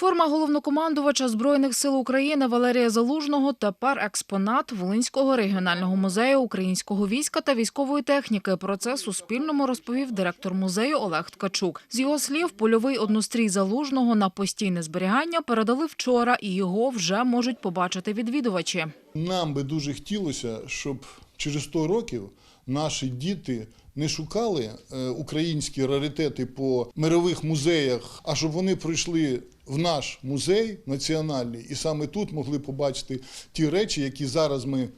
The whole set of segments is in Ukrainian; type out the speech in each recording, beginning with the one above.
Форма головнокомандувача Збройних сил України Валерія Залужного тепер експонат Волинського регіонального музею українського війська та військової техніки. Про це Суспільному розповів директор музею Олег Ткачук. З його слів, польовий однострій Залужного на постійне зберігання передали вчора, і його вже можуть побачити відвідувачі. Нам би дуже хотілося, щоб через 100 років наші діти не шукали е, українські раритети по мирових музеях, а щоб вони прийшли в наш музей національний і саме тут могли побачити ті речі, які зараз ми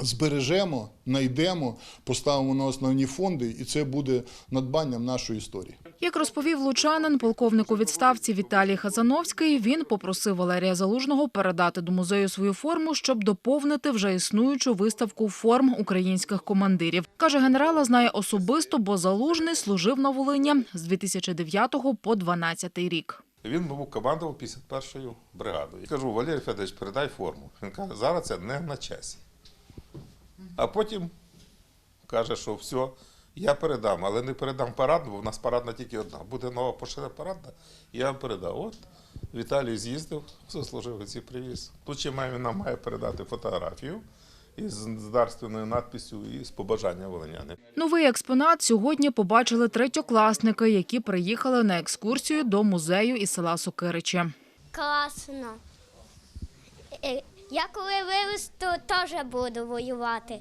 збережемо, знайдемо, поставимо на основні фонди, і це буде надбанням нашої історії. Як розповів лучанин, полковник у відставці Віталій Хазановський, він попросив Валерія Залужного передати до музею свою форму, щоб доповнити вже існуючу виставку форм українських командирів. Каже, генерала знає особисто, бо Залужний служив на Волині з 2009 по 2012 рік. Він був командував 51-ю бригадою. Я кажу, Валерій Федорович, передай форму. Він каже, зараз це не на часі. А потім каже, що все, я передам, але не передам парадну, бо в нас парадна тільки одна. Буде нова пошира парадна, я вам передав. От Віталій з'їздив, заслужив ці привіз. Тут ще має, нам має передати фотографію із дарственною надписю і з побажання волиняни. Новий експонат сьогодні побачили третьокласники, які приїхали на екскурсію до музею із села Сокиричі. Класно. Я коли виросту, теж буду воювати.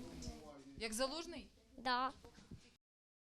Як залужний? Да.